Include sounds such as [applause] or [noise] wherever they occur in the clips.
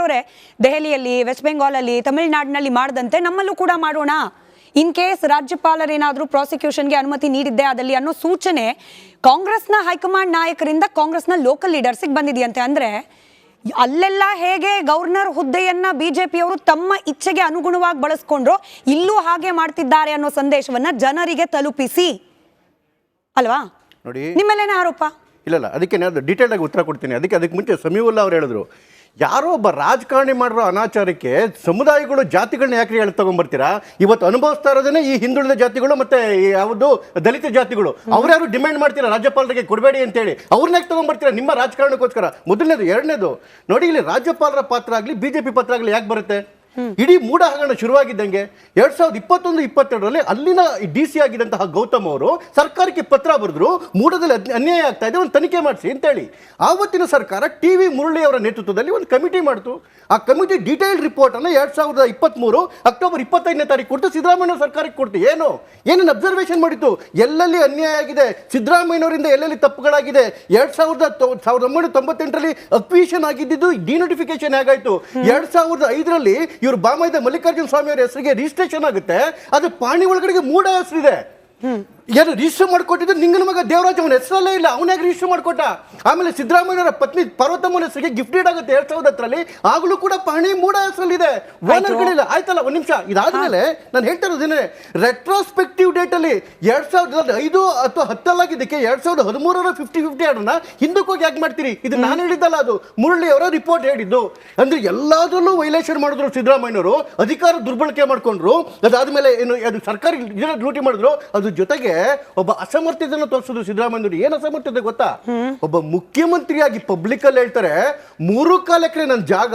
ಅವರೇ ದೆಹಲಿಯಲ್ಲಿ ವೆಸ್ಟ್ ಬೆಂಗಾಲಲ್ಲಿ ತಮಿಳುನಾಡಿನಲ್ಲಿ ಮಾಡದಂತೆ ನಮ್ಮಲ್ಲೂ ಕೂಡ ಮಾಡೋಣ. ಇನ್ ಕೇಸ್ ರಾಜ್ಯಪಾಲರೇನಾದರೂ ಪ್ರಾಸಿಕ್ಯೂಷನ್ಗೆ ಅನುಮತಿ ನೀಡಿದ್ದೆ ಅದಲ್ಲಿ ಅನ್ನೋ ಸೂಚನೆ ಕಾಂಗ್ರೆಸ್ನ ಹೈಕಮಾಂಡ್ ನಾಯಕರಿಂದ ಕಾಂಗ್ರೆಸ್ನ ಲೋಕಲ್ ಲೀಡರ್ಸಿಗೆ ಬಂದಿದೆಯಂತೆ. ಅಂದ್ರೆ ಅಲ್ಲೆಲ್ಲ ಹೇಗೆ ಗವರ್ನರ್ ಹುದ್ದೆಯನ್ನ ಬಿಜೆಪಿಯವರು ತಮ್ಮ ಇಚ್ಛೆಗೆ ಅನುಗುಣವಾಗಿ ಬಳಸ್ಕೊಂಡ್ರು ಇಲ್ಲೂ ಹಾಗೆ ಮಾಡ್ತಿದ್ದಾರೆ ಅನ್ನೋ ಸಂದೇಶವನ್ನ ಜನರಿಗೆ ತಲುಪಿಸಿ. ಅಲ್ವಾ? ನೋಡಿ. ನಿಮ್ಮಲ್ಲೇನೇ ಆರೋಪ? ಇಲ್ಲ ಅದಕ್ಕೆ ಡೀಟೇಲ್ ಆಗಿ ಉತ್ತರ ಕೊಡ್ತೀನಿ. ಅದಕ್ಕೆ ಅದಕ್ಕೆ ಮುಂಚೆ ಸಮೀವುಲ್ಲಾ ಅವ್ರು ಹೇಳಿದ್ರು. ಯಾರೋ ಒಬ್ಬ ರಾಜಕಾರಣಿ ಮಾಡಿರೋ ಅನಾಚಾರಕ್ಕೆ ಸಮುದಾಯಗಳು ಜಾತಿಗಳನ್ನ ಯಾಕೆ ಹೇಳಿ ತಗೊಂಡ್ಬರ್ತೀರಾ ಇವತ್ತು ಅನುಭವಿಸ್ತಾ ಇರೋದೇ ಈ ಹಿಂದುಳಿದ ಜಾತಿಗಳು ಮತ್ತೆ ಯಾವುದು ದಲಿತ ಜಾತಿಗಳು. ಅವ್ರ್ಯಾರು ಡಿಮ್ಯಾಂಡ್ ಮಾಡ್ತೀರಾ? ರಾಜ್ಯಪಾಲರಿಗೆ ಕೊಡಬೇಡಿ ಅಂತೇಳಿ. ಅವ್ರನ್ನ ಯಾಕೆ ತಗೊಂಡ್ಬರ್ತೀರಾ ನಿಮ್ಮ ರಾಜಕಾರಣಕ್ಕೋಸ್ಕರ. ಮೊದಲನೇದು ಎರಡನೇದು. ನೋಡಿ ಇಲ್ಲಿ ರಾಜ್ಯಪಾಲರ ಪಾತ್ರ ಆಗಲಿ ಬಿಜೆಪಿ ಪಾತ್ರ ಆಗಲಿ ಯಾಕೆ ಬರುತ್ತೆ? ಇಡೀ ಮೂಡ ಹಗರಣ ಶುರುವಾಗಿದ್ದಂಗೆ ಎರಡ್ ಸಾವಿರದ ಇಪ್ಪತ್ತೊಂದು ಇಪ್ಪತ್ತೆರಡರಲ್ಲಿ ಅಲ್ಲಿನ ಡಿ ಸಿ ಆಗಿದ್ದಂತಹ ಗೌತಮ್ ಅವರು ಸರ್ಕಾರಕ್ಕೆ ಪತ್ರ ಬರೆದ್ರು ಮೂಡದಲ್ಲಿ ಅನ್ಯಾಯ ಆಗ್ತಾ ಇದೆ ಒಂದು ತನಿಖೆ ಮಾಡಿಸಿ ಅಂತೇಳಿ. ಆವತ್ತಿನ ಸರ್ಕಾರ ಟಿ ವಿ ಮುರಳಿ ಅವರ ನೇತೃತ್ವದಲ್ಲಿ ಒಂದು ಕಮಿಟಿ ಮಾಡಿತು. ಆ ಕಮಿಟಿ ಡೀಟೇಲ್ ರಿಪೋರ್ಟ್ ಅನ್ನು ಎರಡ್ ಸಾವಿರದ ಇಪ್ಪತ್ಮೂರು ಅಕ್ಟೋಬರ್ ಇಪ್ಪತ್ತೈದನೇ ತಾರೀಕು ಕೊಟ್ಟು ಸಿದ್ದರಾಮಯ್ಯ ಸರ್ಕಾರಕ್ಕೆ ಕೊಡ್ತು. ಏನು? ಏನೇನು ಅಬ್ಸರ್ವೇಷನ್ ಮಾಡಿತ್ತು? ಎಲ್ಲೆಲ್ಲಿ ಅನ್ಯಾಯ ಆಗಿದೆ? ಸಿದ್ದರಾಮಯ್ಯನವರಿಂದ ಎಲ್ಲೆಲ್ಲಿ ತಪ್ಪುಗಳಾಗಿದೆ? ಎರಡ್ ಸಾವಿರದ ಸಾವಿರದ ಒಂಬೈನೂರ ತೊಂಬತ್ತೆಂಟರಲ್ಲಿ ಅಕ್ವಿಷನ್ ಆಗಿದ್ದು ಡಿನೋಟಿಫಿಕೇಶನ್ ಹೇಗಾಯ್ತು? ಎರಡ್ ಸಾವಿರದ ಐದರಲ್ಲಿ ಇವರು ಬಾಮೈದ ಮಲ್ಲಿಕಾರ್ಜುನ ಸ್ವಾಮಿ ಅವರ ಹೆಸರಿಗೆ ರಿಜಿಸ್ಟ್ರೇಷನ್ ಆಗುತ್ತೆ. ಅದು ಪಾಣಿ ಒಳಗಡೆಗೆ ಮೂಡ ಹೆಸರಿದೆ. ಏನು ರಿಜಿಸ್ಟರ್ ಮಾಡ್ಕೊಟ್ಟಿದ್ದು ನಿಂಗನ ಮಗ ದೇವರಾಜ್ ಅವನ ಹೆಸರಲ್ಲೇ ಇಲ್ಲ. ಅವನಾಗ ರಿಜಿಸ್ಟರ್ ಮಾಡಿಕೊಟ್ಟ. ಆಮೇಲೆ ಸಿದ್ದರಾಮಯ್ಯನವರ ಪತ್ನಿ ಪಾರ್ವತಮ್ಮನ ಹೆಸರಿಗೆ ಗಿಫ್ಟೆಡ್ ಆಗುತ್ತೆ ಎರಡ್ ಸಾವಿರದ ಹತ್ತರಲ್ಲಿ. ಆಗಲೂ ಕೂಡ ಪಹಣಿ ಮೂಢ ಹೆಸರಲ್ಲಿದೆ. ಓನರ್ಗಳಿಲ್ಲ ಆಯ್ತಲ್ಲ ಒಂದು ನಿಮಿಷ. ಇದಾದ್ಮೇಲೆ ನಾನು ಹೇಳ್ತಾ ಇರೋದೇನೆ ರೆಟ್ರೋಸ್ಪೆಕ್ಟಿವ್ ಡೇಟ್ ಅಲ್ಲಿ ಎರಡ್ ಸಾವಿರದ ಐದು ಅಥವಾ ಹತ್ತಲ್ಲಾಗಿದ್ದಕ್ಕೆ ಎರಡು ಸಾವಿರದ ಹದಿಮೂರರ ಫಿಫ್ಟಿ ಫಿಫ್ಟಿ ಎರಡನ್ನ ಹಿಂದಕ್ಕೆ ಹೋಗಿ ಯಾಕೆ ಮಾಡ್ತೀರಿ? ಇದು ನಾನು ಹೇಳಿದ್ದಲ್ಲ ಅದು. ಮುರಳಿ ಅವರ ರಿಪೋರ್ಟ್ ಹೇಳಿದ್ದು. ಅಂದ್ರೆ ಎಲ್ಲದರಲ್ಲೂ ವೈಲೇಷನ್ ಮಾಡಿದ್ರು ಸಿದ್ದರಾಮಯ್ಯನವರು. ಅಧಿಕಾರ ದುರ್ಬಳಕೆ ಮಾಡ್ಕೊಂಡ್ರು. ಅದಾದಮೇಲೆ ಏನು ಅದು ಸರ್ಕಾರಿ ಡ್ಯೂಟಿ ಮಾಡಿದ್ರು. ಅದ್ರ ಜೊತೆಗೆ ಒಬ್ಬ ಅಸಮರ್ಥತೆಯನ್ನು ತೋರಿಸಿದ್ರು ಸಿದ್ದರಾಮಯ್ಯವರು ಏನು ಅಸಮರ್ಥತೆ ಗೊತ್ತಾ ಒಬ್ಬ ಮುಖ್ಯಮಂತ್ರಿಯಾಗಿ ಪಬ್ಲಿಕ್ ಅಲ್ಲಿ ಹೇಳ್ತಾರೆ ಮೂರು ಕಾಲಕ್ಕೆ ನನ್ನ ಜಾಗ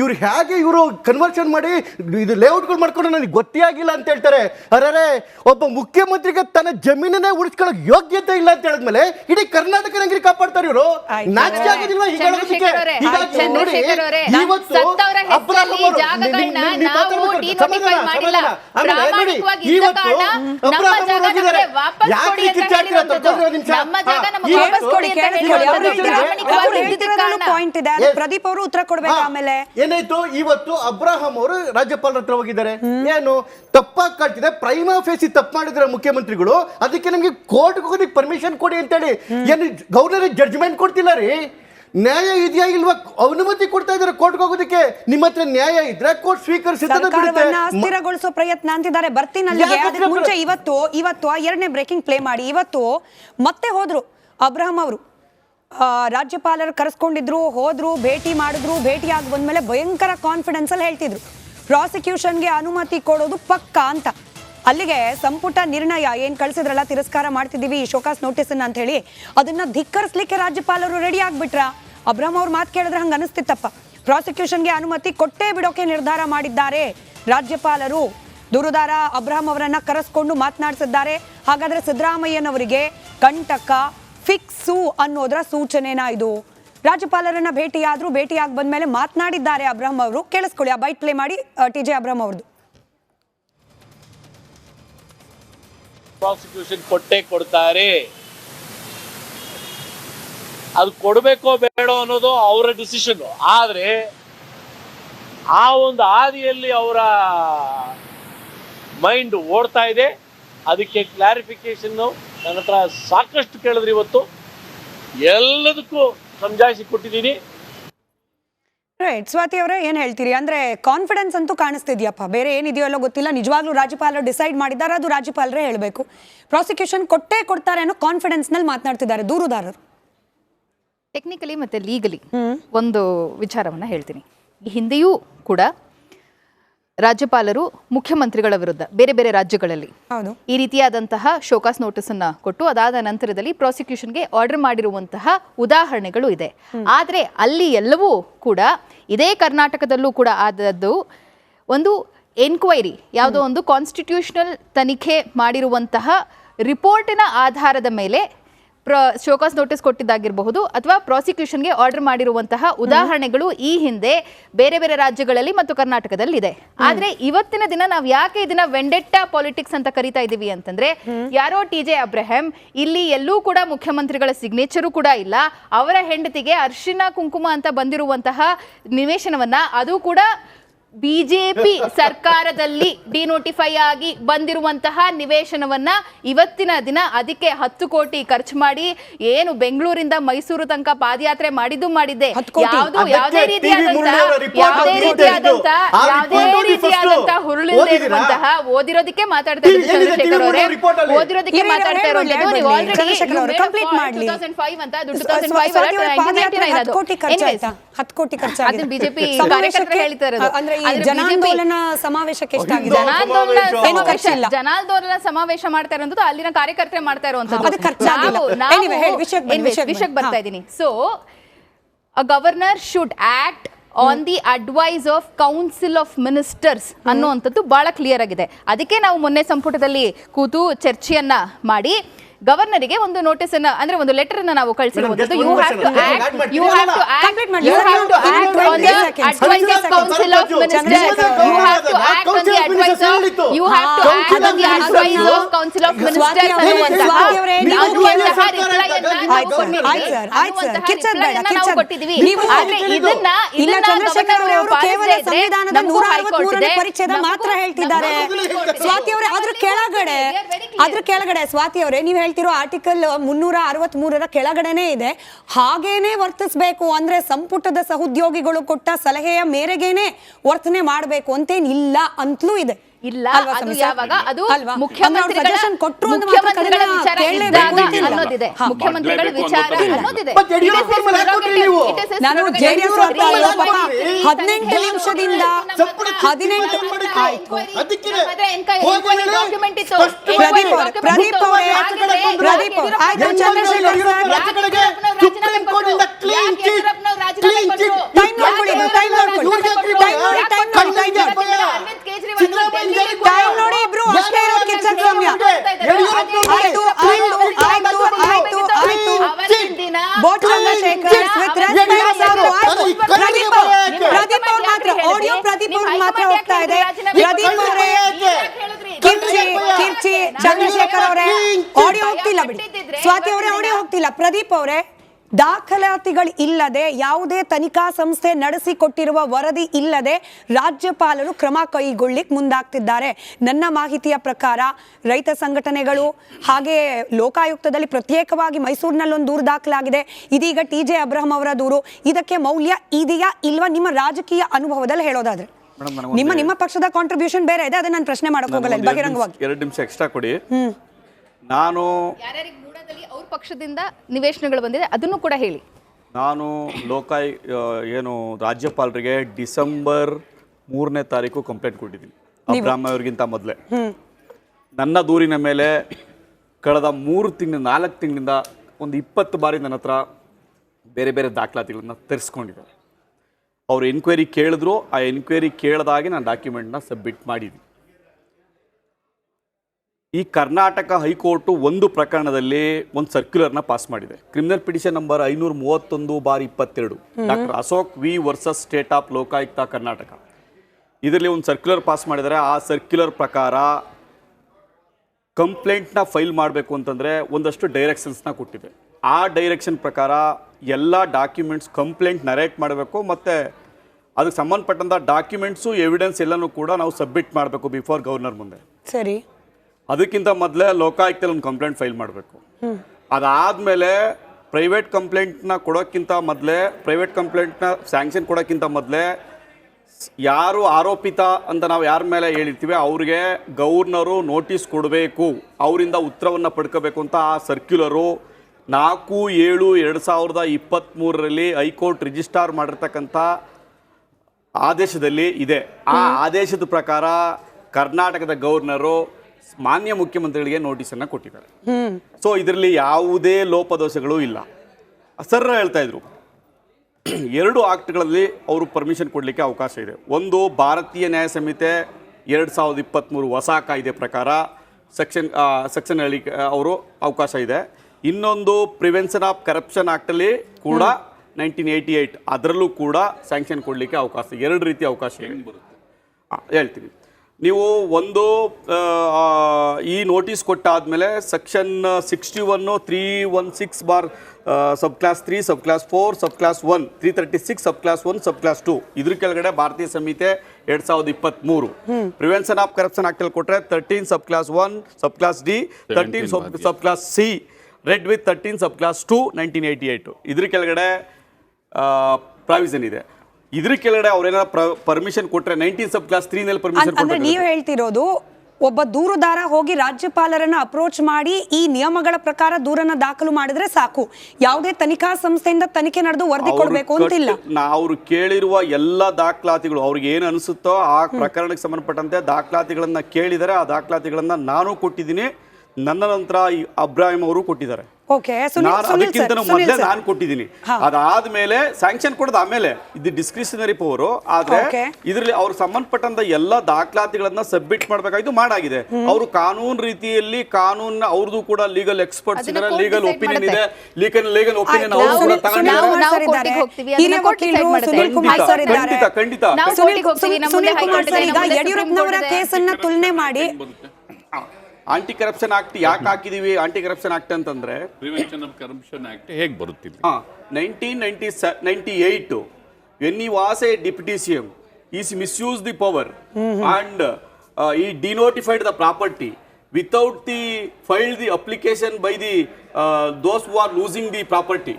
ಇವ್ರು ಹೇಗೆ ಇವರು ಕನ್ವರ್ಷನ್ ಮಾಡಿ ಇದು ಲೇಔಟ್ಗಳು ಮಾಡ್ಕೊಂಡು ನನಗೆ ಗೊತ್ತೇ ಆಗಿಲ್ಲ ಅಂತ ಹೇಳ್ತಾರೆ ಅರೆ ಒಬ್ಬ ಮುಖ್ಯಮಂತ್ರಿಗೆ ತನ್ನ ಜಮೀನನ್ನೇ ಉಳಿಸ್ಕೊಳ್ಳೋಕೆ ಯೋಗ್ಯತೆ ಇಲ್ಲ ಅಂತ ಹೇಳಿದ್ಮೇಲೆ ಇಡೀ ಕರ್ನಾಟಕ ನಂಗೆ ಕಾಪಾಡ್ತಾರೆ ಇವರು. ನಾಚಿಕೆ ಹೇಳೋದಕ್ಕೆ? ಹೀಗಾಗಿ ನೋಡಿ, ಇವತ್ತು ಅಪರಾಧ. ಮಾಡಿಲ್ಲ. ಸಮಾಧಾನ. ಆಮೇಲೆ ನೋಡಿ, ಇವತ್ತು ಹೋಗಿದ್ದಾರೆ. ವಾಪಸ್ ಕೊಡಿ ಅಂತ. ನಮ್ಮ ಜಾಗ ನಮಗೆ ವಾಪಸ್ ಕೊಡಿ ಅಂತ ಪ್ರಾಮಾಣಿಕವಾಗಿ. ಪಾಯಿಂಟ್ ಇದೆ. ಅದು Yes. ಪ್ರದೀಪ್ ಅವರು ಉತ್ತರ ಕೊಡ್ಬೇಕು ಹಾ. ಆಮೇಲೆ. ಏನಾಯ್ತು? ಇವತ್ತು ಅಬ್ರಾಹಂ ಅವರು ರಾಜ್ಯಪಾಲರ ಹತ್ರ ಹೋಗಿದ್ದಾರೆ. ಏನು? ತಪ್ಪಾಗಿ ಕಾಣ್ತಿದೆ. ಪ್ರೈಮ ಫೇಸಿ ತಪ್ಪು ಮಾಡಿದ್ರೆ ಮುಖ್ಯಮಂತ್ರಿಗಳು. ಅದಕ್ಕೆ ನಮಗೆ ಕೋರ್ಟ್ ಹೋಗೋದಕ್ಕೆ ಪರ್ಮಿಷನ್ ಕೊಡಿ ಅಂತೇಳಿ. ಏನು ಗವರ್ನರ್ ಜಡ್ಜ್ಮೆಂಟ್ ಕೊಡ್ತಿಲ್ಲ ರೀ? ನ್ಯಾಯ ಇದೆಯಾ ಇಲ್ವಾ? ಅನುಮತಿ ಕೊಡ್ತಾ ಇದ್ದಾರೆ ಕೋರ್ಟ್ಗೆ ಹೋಗೋದಕ್ಕೆ. ನಿಮ್ಮ ಹತ್ರ ನ್ಯಾಯ ಇದ್ರೆ ಕೋರ್ಟ್ ಸರ್ಕಾರವನ್ನ ಅಸ್ಥಿರಗೊಳಿಸೋ ಪ್ರಯತ್ನ ಅಂತಿದ್ದಾರೆ. ಬರ್ತೀನಿ ಅಲ್ಲಿಗೆ ಯಾಕೆ ಅದಕ್ಕೆ ಮುಂಚೆ ಇವತ್ತು ಇವತ್ತು ಆ ಎರಡನೇ ಬ್ರೇಕಿಂಗ್ ಪ್ಲೇ ಮಾಡಿ ಇವತ್ತು ಮತ್ತೆ ಹೋದ್ರು ಅಬ್ರಹಂ ಅವರು. ರಾಜ್ಯಪಾಲರು ಕರೆಸ್ಕೊಂಡಿದ್ರು ಹೋದ್ರು ಭೇಟಿ ಮಾಡಿದ್ರು ಭೇಟಿ ಆಗಿ ಬಂದ್ಮೇಲೆ ಭಯಂಕರ ಕಾನ್ಫಿಡೆನ್ಸ್ ಅಲ್ಲಿ ಹೇಳ್ತಿದ್ರು. ಪ್ರಾಸಿಕ್ಯೂಷನ್ಗೆ ಅನುಮತಿ ಕೊಡೋದು ಪಕ್ಕ ಅಂತ. ಅಲ್ಲಿಗೆ ಸಂಪುಟ ನಿರ್ಣಯ ಏನ್ ಕಳ್ಸಿದ್ರಲ್ಲ ತಿರಸ್ಕಾರ ಮಾಡ್ತಿದೀವಿ ಶೋಕಾಸ್ ನೋಟಿಸ್ ಅಂತ ಹೇಳಿ ಅದನ್ನ ಧಿಕ್ಕರಿಸ್ಲಿಕ್ಕೆ ರಾಜ್ಯಪಾಲರು ರೆಡಿ ಆಗ್ಬಿಟ್ರ? ಅಬ್ರಹಂ ಅವ್ರ ಮಾತು ಕೇಳಿದ್ರೆ ಹಂಗೆ ಅನಿಸ್ತಿತ್ತಪ್ಪ. ಪ್ರಾಸಿಕ್ಯೂಷನ್ಗೆ ಅನುಮತಿ ಕೊಟ್ಟೇ ಬಿಡೋಕೆ ನಿರ್ಧಾರ ಮಾಡಿದ್ದಾರೆ ರಾಜ್ಯಪಾಲರು. ದೂರುದಾರ ಅಬ್ರಹಂ ಅವರನ್ನ ಕರೆಸ್ಕೊಂಡು ಮಾತನಾಡಿಸಿದ್ದಾರೆ. ಹಾಗಾದ್ರೆ ಸಿದ್ದರಾಮಯ್ಯನವರಿಗೆ ಕಂಟಕ ಫಿಕ್ಸು ಅನ್ನೋದರ ಸೂಚನೆನಾ ಇದು. ರಾಜ್ಯಪಾಲರನ್ನ ಭೇಟಿಯಾದರೂ ಭೇಟಿಯಾಗಿ ಬಂದ್ಮೇಲೆ ಮಾತನಾಡಿದ್ದಾರೆ ಅಬ್ರಹಂ ಅವರು. ಕೇಳಿಸ್ಕೊಳ್ಳಿ, ಆ ಬೈಟ್ ಪ್ಲೇ ಮಾಡಿ ಟಿ ಜೆ ಅಬ್ರಹಂ ಅವ್ರದ್ದು ಪ್ರಾಸಿಕ್ಯೂಷನ್ ಕೊಟ್ಟೇ ಕೊಡ್ತಾರೆ. ಅದು ಕೊಡಬೇಕೋ ಬೇಡೋ ಅನ್ನೋದು ಅವರ ಡಿಸಿಷನ್ ಆದರೆ ಆ ಒಂದು ಹಾದಿಯಲ್ಲಿ ಅವರ ಮೈಂಡ್ ಓಡ್ತಾ ಇದೆ. ಅದಕ್ಕೆ ಕ್ಲಾರಿಫಿಕೇಶನ್ ನನ್ನ ಹತ್ರ ಸಾಕಷ್ಟು ಕೇಳಿದ್ರಿ ಇವತ್ತು. ಎಲ್ಲದಕ್ಕೂ ಸಮಜಾಯಿಸಿ ಕೊಟ್ಟಿದ್ದೀನಿ. ರೈಟ್ ಸ್ವಾತಿ ಅವರೇ, ಏನು ಹೇಳ್ತೀರಿ? ಅಂದ್ರೆ ಕಾನ್ಫಿಡೆನ್ಸ್ ಅಂತೂ ಕಾಣಿಸ್ತಿದ್ಯಪ್ಪ. ಬೇರೆ ಏನಿದೆಯೋ ಅಲ್ಲೋ ಗೊತ್ತಿಲ್ಲ. ನಿಜವಾಗ್ಲೂ ರಾಜ್ಯಪಾಲರು ಡಿಸೈಡ್ ಮಾಡಿದ್ದಾರೆ. ಅದು ರಾಜ್ಯಪಾಲರೇ ಹೇಳಬೇಕು. ಪ್ರಾಸಿಕ್ಯೂಷನ್ ಕೊಟ್ಟೇ ಕೊಡ್ತಾರೆ ಅನ್ನೋ ಕಾನ್ಫಿಡೆನ್ಸ್ನಲ್ಲಿ ಮಾತನಾಡ್ತಿದ್ದಾರೆ ದೂರುದಾರರು. ಟೆಕ್ನಿಕಲಿ ಮತ್ತು ಲೀಗಲಿ ಒಂದು ವಿಚಾರವನ್ನು ಹೇಳ್ತೀನಿ. ಈ ಹಿಂದೆಯೂ ಕೂಡ ರಾಜ್ಯಪಾಲರು ಮುಖ್ಯಮಂತ್ರಿಗಳ ವಿರುದ್ಧ ಬೇರೆ ಬೇರೆ ರಾಜ್ಯಗಳಲ್ಲಿ ಈ ರೀತಿಯಾದಂತಹ ಶೋಕಾಸ್ ನೋಟಿಸ್ ಅನ್ನ ಕೊಟ್ಟು ಅದಾದ ನಂತರದಲ್ಲಿ ಪ್ರಾಸಿಕ್ಯೂಷನ್ಗೆ ಆರ್ಡರ್ ಮಾಡಿರುವಂತಹ ಉದಾಹರಣೆಗಳು ಇದೆ. ಆದರೆ ಅಲ್ಲಿ ಎಲ್ಲವೂ ಕೂಡ ಇದೇ ಕರ್ನಾಟಕದಲ್ಲೂ ಕೂಡ ಆದದ್ದು ಒಂದು ಎನ್ಕ್ವೈರಿ ಯಾವುದೋ ಒಂದು ಕಾನ್ಸ್ಟಿಟ್ಯೂಷನಲ್ ತನಿಖೆ ಮಾಡಿರುವಂತಹ ರಿಪೋರ್ಟಿನ ಆಧಾರದ ಮೇಲೆ ಪ್ರ ಶೋಕಾಸ್ ನೋಟಿಸ್ ಕೊಟ್ಟಿದ್ದಾಗಿರಬಹುದು ಅಥವಾ ಪ್ರಾಸಿಕ್ಯೂಷನ್ಗೆ ಆರ್ಡರ್ ಮಾಡಿರುವಂತಹ ಉದಾಹರಣೆಗಳು ಈ ಹಿಂದೆ ಬೇರೆ ಬೇರೆ ರಾಜ್ಯಗಳಲ್ಲಿ ಮತ್ತು ಕರ್ನಾಟಕದಲ್ಲಿ ಇದೆ ಆದ್ರೆ ಇವತ್ತಿನ ದಿನ ನಾವು ಯಾಕೆ ಇದನ್ನ ವೆಂಡೆಟ್ಟಾ ಪಾಲಿಟಿಕ್ಸ್ ಅಂತ ಕರಿತಾ ಇದೀವಿ ಅಂತಂದ್ರೆ ಯಾರೋ ಟಿ ಜೆ ಅಬ್ರಹಂ ಇಲ್ಲಿ ಎಲ್ಲೂ ಕೂಡ ಮುಖ್ಯಮಂತ್ರಿಗಳ ಸಿಗ್ನೇಚರು ಕೂಡ ಇಲ್ಲ. ಅವರ ಹೆಂಡತಿಗೆ ಅರ್ಶಿನ ಕುಂಕುಮ ಅಂತ ಬಂದಿರುವಂತಹ ನಿವೇಶನವನ್ನ ಅದು ಕೂಡ ಬಿಜೆಪಿ ಸರ್ಕಾರದಲ್ಲಿ ಡಿನೋಟಿಫೈ ಆಗಿ ಬಂದಿರುವಂತಹ ನಿವೇಶನವನ್ನ ಇವತ್ತಿನ ದಿನ ಅದಕ್ಕೆ ಹತ್ತು ಕೋಟಿ ಖರ್ಚು ಮಾಡಿ ಏನು ಬೆಂಗಳೂರಿಂದ ಮೈಸೂರು ತನಕ ಪಾದಯಾತ್ರೆ ಮಾಡಿದ್ದು ಮಾಡಿದ್ದೆ. ಯಾವುದು ಯಾವುದೇ ರೀತಿಯಾದಂತಹ ಯಾವುದೇ ರೀತಿಯಾದಂತಹ ರೀತಿಯಾದಂತ ಆ report ಯಾವುದೇ ರೀತಿಯಾದಂತಹ. ಹುರುಳಿಲ್ಲದೆ ಇರುವಂತಹ ಓದಿರೋದಕ್ಕೆ ಮಾತಾಡ್ತಾ ಇದ್ದಾರೆ ಚಂದ್ರಶೇಖರ್ ಅವರೇ? ಓದಿರೋದಕ್ಕೆ ಮಾತಾಡ್ತಾ ಇರೋದು ನೀವು ಆಲ್ರೆಡಿ complete ಮಾಡ್ಲಿ. 2005 ಅಂತ ಅದು 2005 ಸ್ವಾತಿ ಅವರ ಅಲ್ಲ, ಪಾದಯಾತ್ರೆ 1999 ಹತ್ತು. ಕೋಟಿ ಖರ್ಚಾಗಿದೆ ಬಿಜೆಪಿ [laughs] ಸಮಾವೇಶಕ್ಕೆ- ಹೇಳ್ತಾ ಇರೋದು. ಅಂದ್ರೆ ಈ ಆದ್ರೆ BJP ಜನಾಂದೋಲನ ಸಮಾವೇಶಕ್ಕೆ ಎಷ್ಟಾಗಿದೆ ಜನಾಂದೋಲನ ಸಮಾವೇಶ. ಜನಾಂದೋಲನ ಮಾಡ್ತಾ ಇರೋದು ಅಲ್ಲಿನ ಕಾರ್ಯಕರ್ತರೆ ಮಾಡ್ತಾ ಇರುವಂತದ್ದು ಅದು ಖರ್ಚಾಗಿಲ್ಲ. ವಿಷಯಕ್ಕೆ. ಬರ್ತಾ ಇದ್ದೀನಿ so governor should act on the advice of council of ministers ಅನ್ನುವಂಥದ್ದು ಬಹಳ ಕ್ಲಿಯರ್ ಆಗಿದೆ ಅದಕ್ಕೆ ನಾವು ಮೊನ್ನೆ ಸಂಪುಟದಲ್ಲಿ ಕೂತು ಚರ್ಚೆಯನ್ನ ಮಾಡಿ ಗವರ್ನರಿಗೆ ಒಂದು ನೋಟಿಸ್ ಅನ್ನ ಅಂದ್ರೆ ಒಂದು ಲೆಟರ್ ಅನ್ನ ನಾವು ಕಳಿಸಿರುವಂತದ್ದು you have to act you have to act. You have to act on 20 the advice of council of ministers you have to act on the advice you have to act on the advice of council of ministers ಅನ್ನುವಂತಹ ಅನ್ನುವಂತಹ reply ಅನ್ನ ನಾವು ಕೊಟ್ಟಿದ್ದೀವಿ. ಅನ್ನುವಂತಹ ಅನ್ನ ನಾವು. ಕೊಟ್ಟಿದ್ದೀವಿ ಆದ್ರೆ ಇದನ್ನ ಇದನ್ನ ಅವರು ಕೇವಲ ಸಂವಿಧಾನದ ನೂರ ಅರವತ್ಮೂರನೇ. ಪರಿಚ್ಛೇದ ಮಾತ್ರ ಹೇಳ್ತಿದ್ದಾರೆ. ಸ್ವಾತಿ ಅವರೇ ಅದ್ರ ಕೆಳಗಡೆ ಅದ್ರ ಕೆಳಗಡೆ ಸ್ವಾತಿ ಅವರೇ ನೀವು ಹೇಳ್ತಿರೋ ಆರ್ಟಿಕಲ್ ಮುನ್ನೂರ ಅರವತ್ತ್ ಮೂರರ ಕೆಳಗಡೆನೆ ಇದೆ. ಹಾಗೇನೆ ವರ್ತಿಸ್ಬೇಕು ಅಂದ್ರೆ ಸಂಪುಟದ ಸಹೋದ್ಯೋಗಿಗಳು ಕೊಟ್ಟ ಸಲಹೆಯ ಮೇರೆಗೇನೆ ವರ್ತನೆ ಮಾಡಬೇಕು ಅಂತೇನಿಲ್ಲ ಅಂತಲೂ ಇದೆ. ಇಲ್ಲ ಅದು ಯಾವಾಗ? ಅದು ಮುಖ್ಯಮಂತ್ರಿಗಳ ಮುಖ್ಯಮಂತ್ರಿಗಳ ವಿಚಾರ ಇದ್ದಾಗ ಅನ್ನೋದಿದೆ. ಮುಖ್ಯಮಂತ್ರಿಗಳ ವಿಚಾರ. ಅನ್ನೋದಿದೆ. ನಾನು ಜೆಡಿಎಸ್ ಹದಿನೆಂಟು ನಿಮಿಷದಿಂದ ಹದಿನೆಂಟು ಆಯ್ತು. ಪ್ರದೀಪ್ ಪ್ರದೀಪ್ ಪ್ರದೀಪ್ ಆಯ್ತು ಚಂದ್ರಶೇಖರ್ ಸರ್ ಟೈಮ್ ನೋಡ್ಕೊಳ್ಳಿ ಟೈಮ್ ನೋಡ್ಕೊಳ್ಳಿ ಟೈಮ್ ನೋಡಿ ಟೈಮ್ ನೋಡಿ ಟೈಮ್ ನೋಡಿ ಟೈಮ್ ನೋಡಿ ಇಬ್ರು ಅಷ್ಟೇ ಇರೋದು ಕಿಚ್ಚನ್ ಸೌಮ್ಯ ಆಯ್ತು ಆಯ್ತು ಆಯ್ತು ಆಯ್ತು ಆಯ್ತು ಬೋಟ್ ಚಂದ್ರಶೇಖರ್ with respect ಸಾಕು ಆಯ್ತು ಪ್ರದೀಪ್ ಅವ್ರು, ಪ್ರದೀಪ್ ಅವ್ರು ಮಾತ್ರ ಆಡಿಯೋ ಪ್ರದೀಪ್ ಅವ್ರು ಮಾತ್ರ ಹೋಗ್ತಾ ಇದೆ. ಪ್ರದೀಪ್ ಅವರೇ ಕಿರ್ಚಿ ಕಿರ್ಚಿ ಚಂದ್ರಶೇಖರ್ ಅವರೇ. ಆಡಿಯೋ ಹೋಗ್ತಿಲ್ಲ ಬಿಡಿ. ಸ್ವಾತಿ ಅವರೇ ಆಡಿಯೋ ಹೋಗ್ತಿಲ್ಲ. ಪ್ರದೀಪ್ ಅವರೇ ದಾಖಲಾತಿಗಳು ಇಲ್ಲದೆ ಯಾವುದೇ ತನಿಖಾ ಸಂಸ್ಥೆ ನಡೆಸಿಕೊಟ್ಟಿರುವ ವರದಿ ಇಲ್ಲದೆ ರಾಜ್ಯಪಾಲರು ಕ್ರಮ ಕೈಗೊಳ್ಳಿಕ್ ಮುಂದಾಗ್ತಿದ್ದಾರೆ. ನನ್ನ ಮಾಹಿತಿಯ ಪ್ರಕಾರ ರೈತ ಸಂಘಟನೆಗಳು ಹಾಗೆ ಲೋಕಾಯುಕ್ತದಲ್ಲಿ ಪ್ರತ್ಯೇಕವಾಗಿ ಮೈಸೂರಿನಲ್ಲೊಂದು ದೂರು ದಾಖಲಾಗಿದೆ. ಇದೀಗ ಟಿ ಜೆ ಅಬ್ರಹಂ ಅವರ ದೂರು. ಇದಕ್ಕೆ ಮೌಲ್ಯ ಇದೆಯಾ ಇಲ್ವಾ ನಿಮ್ಮ ರಾಜಕೀಯ ಅನುಭವದಲ್ಲಿ ಹೇಳೋದಾದ್ರೆ? ನಿಮ್ಮ ನಿಮ್ಮ ಪಕ್ಷದ ಕಾಂಟ್ರಿಬ್ಯೂಷನ್ ಬೇರೆ ಇದೆ ಅದನ್ನ ನಾನು ಪ್ರಶ್ನೆ ಮಾಡಕ್ ಹೋಗಲ್ಲ ಇಲ್ಲಿ ಬಹಿರಂಗವಾಗಿ. ಎರಡು ನಿಮಿಷ ಎಕ್ಸ್ಟ್ರಾ ಕೊಡಿ. ನಾನು ಯಾರ್ಯಾರಿಗೆ ಮೂಡದಲ್ಲಿ ಅವ್ರ ಪಕ್ಷದಿಂದ ನಿವೇಶನಗಳು ಬಂದಿದೆ ಅದನ್ನು ಕೂಡ ಹೇಳಿ. ನಾನು ಲೋಕಾಯ್ ಏನು ರಾಜ್ಯಪಾಲರಿಗೆ ಡಿಸೆಂಬರ್ ಮೂರನೇ ತಾರೀಕು ಕಂಪ್ಲೇಂಟ್ ಕೊಟ್ಟಿದ್ದೀನಿ. ಅಬ್ರಾಹ್ಮ ಅವ್ರಿಗಿಂತ ಮೊದಲೇ. ನನ್ನ ದೂರಿನ ಮೇಲೆ ಕಳೆದ ಮೂರು ತಿಂಗಳ ನಾಲ್ಕು ತಿಂಗಳಿಂದ ಒಂದು ಇಪ್ಪತ್ತು ಬಾರಿ ನನ್ನ ಹತ್ರ ಬೇರೆ ಬೇರೆ ದಾಖಲಾತಿಗಳನ್ನ ತರಿಸ್ಕೊಂಡಿದ್ದಾರೆ. ಅವರು ಎನ್ಕ್ವೈರಿ ಕೇಳಿದ್ರು ಆ ಎನ್ಕ್ವೈರಿ ಕೇಳಿದಾಗೆ ನಾನು ಡಾಕ್ಯುಮೆಂಟ್ನ ಸಬ್ಮಿಟ್ ಮಾಡಿದ್ವಿ. ಈ ಕರ್ನಾಟಕ ಹೈಕೋರ್ಟು ಒಂದು ಪ್ರಕರಣದಲ್ಲಿ ಒಂದು ಸರ್ಕ್ಯುಲರ್ನ ಪಾಸ್ ಮಾಡಿದೆ. ಕ್ರಿಮಿನಲ್ ಪಿಟಿಷನ್ ನಂಬರ್ ಐನೂರ ಮೂವತ್ತೊಂದು ಬಾರ್ ಇಪ್ಪತ್ತೆರಡು. Doctor Ashok V versus state of Lokayukta Karnataka. ಇದರಲ್ಲಿ ಒಂದು ಸರ್ಕ್ಯುಲರ್ ಪಾಸ್ ಮಾಡಿದರೆ. ಆ ಸರ್ಕ್ಯುಲರ್ ಪ್ರಕಾರ ಕಂಪ್ಲೇಂಟ್ನ ಫೈಲ್ ಮಾಡಬೇಕು ಅಂತಂದರೆ ಒಂದಷ್ಟು ಡೈರೆಕ್ಷನ್ಸ್ನ ಕೊಟ್ಟಿದೆ. ಆ ಡೈರೆಕ್ಷನ್ ಪ್ರಕಾರ ಎಲ್ಲ ಡಾಕ್ಯುಮೆಂಟ್ಸ್ ಕಂಪ್ಲೇಂಟ್ ನರೇಟ್ ಮಾಡಬೇಕು ಮತ್ತು ಅದಕ್ಕೆ ಸಂಬಂಧಪಟ್ಟಂಥ ಡಾಕ್ಯುಮೆಂಟ್ಸು ಎವಿಡೆನ್ಸ್ ಎಲ್ಲನೂ ಕೂಡ ನಾವು ಸಬ್ಮಿಟ್ ಮಾಡಬೇಕು ಬಿಫೋರ್ ಗವರ್ನರ್ ಮುಂದೆ. ಸರಿ. ಅದಕ್ಕಿಂತ ಮೊದಲೇ ಲೋಕಾಯುಕ್ತಲ್ಲಿ ಒಂದು ಕಂಪ್ಲೇಂಟ್ ಫೈಲ್ ಮಾಡಬೇಕು. ಅದಾದಮೇಲೆ ಪ್ರೈವೇಟ್ ಕಂಪ್ಲೇಂಟ್ನ ಕೊಡೋಕ್ಕಿಂತ ಮೊದಲೇ ಪ್ರೈವೇಟ್ ಕಂಪ್ಲೇಂಟ್ನ ಸ್ಯಾಂಕ್ಷನ್ ಕೊಡೋಕ್ಕಿಂತ ಮೊದಲೇ ಯಾರು ಆರೋಪಿತ ಅಂತ ನಾವು ಯಾರ ಮೇಲೆ ಹೇಳಿರ್ತೀವಿ ಅವ್ರಿಗೆ ಗವರ್ನರು ನೋಟಿಸ್ ಕೊಡಬೇಕು ಅವರಿಂದ ಉತ್ತರವನ್ನು ಪಡ್ಕೋಬೇಕು ಅಂತ ಆ ಸರ್ಕ್ಯುಲರು ನಾಲ್ಕು ಏಳು ಎರಡು ಸಾವಿರದ ಇಪ್ಪತ್ತ್ಮೂರರಲ್ಲಿ ಹೈಕೋರ್ಟ್ ರಿಜಿಸ್ಟಾರ್ ಮಾಡಿರ್ತಕ್ಕಂಥ ಆದೇಶದಲ್ಲಿ ಇದೆ. ಆ ಆದೇಶದ ಪ್ರಕಾರ ಕರ್ನಾಟಕದ ಗವರ್ನರು ಮಾನ್ಯ ಮುಖ್ಯಮಂತ್ರಿಗಳಿಗೆ ನೋಟಿಸನ್ನು ಕೊಟ್ಟಿದ್ದಾರೆ. ಸೊ ಇದರಲ್ಲಿ ಯಾವುದೇ ಲೋಪದೋಷಗಳು ಇಲ್ಲ. ಸರ್ ಹೇಳ್ತಾ ಇದ್ರು. ಎರಡು ಆಕ್ಟ್ಗಳಲ್ಲಿ ಅವರು ಪರ್ಮಿಷನ್ ಕೊಡಲಿಕ್ಕೆ ಅವಕಾಶ ಇದೆ. ಒಂದು ಭಾರತೀಯ ನ್ಯಾಯ ಸಂಹಿತೆ ಎರಡು ಸಾವಿರದ ಇಪ್ಪತ್ತ್ಮೂರು ಹೊಸ ಕಾಯ್ದೆ ಪ್ರಕಾರ ಸೆಕ್ಷನ್ ಸೆಕ್ಷನ್ ಹೇಳಿ ಅವರು ಅವಕಾಶ ಇದೆ. ಇನ್ನೊಂದು ಪ್ರಿವೆನ್ಷನ್ ಆಫ್ ಕರಪ್ಷನ್ ಆಕ್ಟಲ್ಲಿ ಕೂಡ ನೈನ್ಟೀನ್ ಏಯ್ಟಿ ಏಯ್ಟ್ ಅದರಲ್ಲೂ ಕೂಡ ಸ್ಯಾಂಕ್ಷನ್ ಕೊಡಲಿಕ್ಕೆ ಅವಕಾಶ ಎರಡು ರೀತಿ ಅವಕಾಶ ಹೇಳ್ತೀನಿ. ನೀವು ಒಂದು ಈ notice ಕೊಟ್ಟಾದ್ಮೇಲೆ section sixty one three one six bar sub clause three sub clause four sub clause one three thirty six sub clause one sub clause two ಇದ್ರ ಕೆಳಗಡೆ ಭಾರತೀಯ ಸಂಹಿತೆ ಎರಡ್ ಸಾವಿರದ ಇಪ್ಪತ್ತ್ಮೂರು ಪ್ರಿವೆನ್ಷನ್ ಆಫ್ ಕರಪ್ಷನ್ ಆಕ್ಟಲ್ಲಿ ಕೊಟ್ಟರೆ thirteen sub clause one sub clause D thirteen sub sub clause C read with thirteen sub clause two nineteen eighty eight ಇದ್ರ ಕೆಳಗಡೆ ಪ್ರಾವಿಷನ್ ಇದೆ. ಇದ್ರ ಕೆಳಗಡೆ ಅವ್ರೇನಾರ ಪರ್ಮಿಷನ್ ಕೊಟ್ರೆ ನೈನ್ಟೀನ್ ಸಬ್ ಕ್ಲಾಸ್ ತ್ರೀನಲ್ಲಿ ಪರ್ಮಿಷನ್ ಕೊಟ್ಟರೆ ಅಂದ್ರೆ ನೀವು ಹೇಳ್ತಿರೋದು ಒಬ್ಬ ದೂರುದಾರ ಹೋಗಿ ರಾಜ್ಯಪಾಲರನ್ನ ಅಪ್ರೋಚ್ ಮಾಡಿ ಈ ನಿಯಮಗಳ ಪ್ರಕಾರ ದೂರನ್ನ ದಾಖಲು ಮಾಡಿದ್ರೆ ಸಾಕು. ಯಾವುದೇ ತನಿಖಾ ಸಂಸ್ಥೆಯಿಂದ ತನಿಖೆ ನಡೆದು ವರದಿ ಕೊಡಬೇಕು ಅಂತಿಲ್ಲ. ಅವರು ಕೇಳಿರುವ ಎಲ್ಲ ದಾಖಲಾತಿಗಳು ಅವ್ರಿಗೆ ಏನು ಅನಿಸುತ್ತೋ ಆ ಪ್ರಕರಣಕ್ಕೆ ಸಂಬಂಧಪಟ್ಟಂತೆ ದಾಖಲಾತಿಗಳನ್ನ ಕೇಳಿದರೆ ಆ ದಾಖಲಾತಿಗಳನ್ನ ನಾನು ಕೊಟ್ಟಿದ್ದೀನಿ. ನನ್ನ ನಂತರ ಈ ಅಬ್ರಾಹಿಂ ಅವರು ಕೊಟ್ಟಿದ್ದಾರೆ. ಅದಕ್ಕಿಂತ ಮೊದಲೇ. ನಾನು ಕೊಟ್ಟಿದ್ದೀನಿ. ಅದಾದ್ಮೇಲೆ ಸ್ಯಾಂಕ್ಷನ್ ಕೊಡೋದು ಆಮೇಲೆ ಇದು ಡಿಸ್ಕ್ರಿಷನರಿ ಪವರ್ ಆದ್ರೆ. ಇದರಲ್ಲಿ ಅವ್ರಿಗೆ ಸಂಬಂಧಪಟ್ಟಂತ ಎಲ್ಲ ದಾಖಲಾತಿಗಳನ್ನ ಸಬ್ಮಿಟ್ ಮಾಡಬೇಕಾಗಿದ್ದು ಮಾಡಾಗಿದೆ. ಅವರು ಕಾನೂನು ರೀತಿಯಲ್ಲಿ ಕಾನೂನ ಅವ್ರದ್ದು ಕೂಡ ಲೀಗಲ್ ಎಕ್ಸ್ಪರ್ಟ್ಸ್ ಇದ್ದಾರೆ ಲೀಗಲ್ ಒಪಿನಿಯನ್ ಇದೆ. ಲೀಗಲ್ ಲೀಗಲ್ ಒಪಿನಿಯನ್ ಅವರು ಕೂಡ ತಗೊಂಡಿದ್ದಾರೆ. ಖಂಡಿತ ಖಂಡಿತ ತುಲನೆ ಮಾಡಿ ಆಂಟಿ ಕರಪ್ಷನ್ ಆಕ್ಟ್ ಯಾಕೆ ಹಾಕಿದೀವಿ? ಆಂಟಿ ಕರಪ್ಷನ್ ಆಕ್ಟ್ ಅಂತಂದ್ರೆ ಪ್ರಿವೆನ್ಷನ್ ಆಫ್ ಆಕ್ಟ್ ಹೇಗೆ ಬರುತ್ತೆ ಹಾಂ nineteen ninety seven he was a deputy C M is misuse the power and he denotified the property without the filed the application by the those who are losing the property.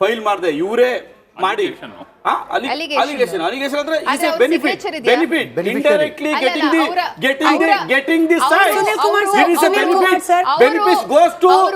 File ಮಾಡಿದೆ ಇವರೇ ಮಾಡಿ. Allegation allegation ಅಂದ್ರೆ is a benefit benefit. Indirectly getting the getting the getting the side Kumar ಅವ್ರು- sir, benefit goes a